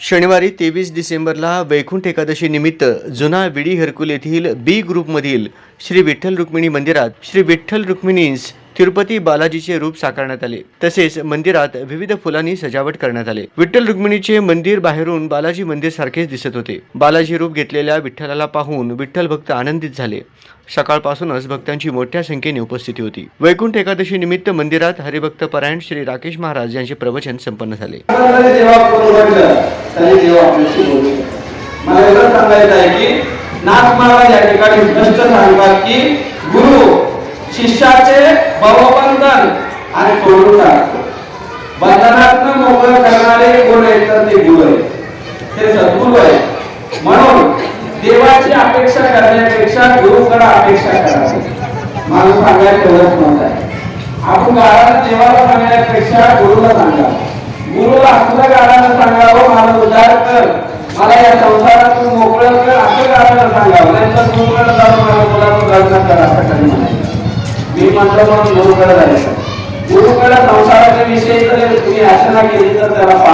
शनिवारी तेवीस डिसेंबरला वैकुंठ एकादशी निमित्त जुना विडी हरकुल येथील बी ग्रुपमधील श्री विठ्ठल रुक्मिणी मंदिरात श्री विठ्ठल रुक्मिणीस तिरुपती बालाजीचे रूप साकारण्यात आले. तसेच मंदिरात विविध फुलांनी सजावट करण्यात आले. विठ्ठल रुक्मिणीचे मंदिर बाहेरून बालाजी मंदिर सारखेच दिसत होते. बालाजी रूप घेतलेल्या विठ्ठलाला पाहून विठ्ठल भक्त आनंदित झाले. सकाळपासूनच भक्तांची मोठ्या संख्येने उपस्थिती होती. वैकुंठ एकादशी निमित्त मंदिरात हरिभक्त परायण श्री राकेश महाराज यांचे प्रवचन संपन्न झाले. मला एवढं सांगायचं आहे की नाथ महाराज या ठिकाणी स्पष्ट सांगतात की गुरु शिष्याचे भवबंधन आणि तोडून टाकतो बंधनातनं मोकळं करणारे गुण आहेत तर ते गुरु आहे ते सद्गुरु आहे म्हणून देवाची अपेक्षा करण्यापेक्षा गुरुकडे अपेक्षा करावी. मला सांगायचं एवढंच म्हणत आहे. आपण गाळाला देवाला सांगण्यापेक्षा गुरुला सांगा. गुरुला आपल्या गाळाला सांगावं मला उद्धार कर. मला या संसारातून मोकळं कर असं गाळाला सांगावं. नाहीतर गुरुकडे जाऊन मला मुलाचं लग्न कर असं कधी म्हणायचं मी म्हणून गुरुकडे जायचं गुरुकडे संसाराच्या विषयी जर तुम्ही याचना केली तर त्याला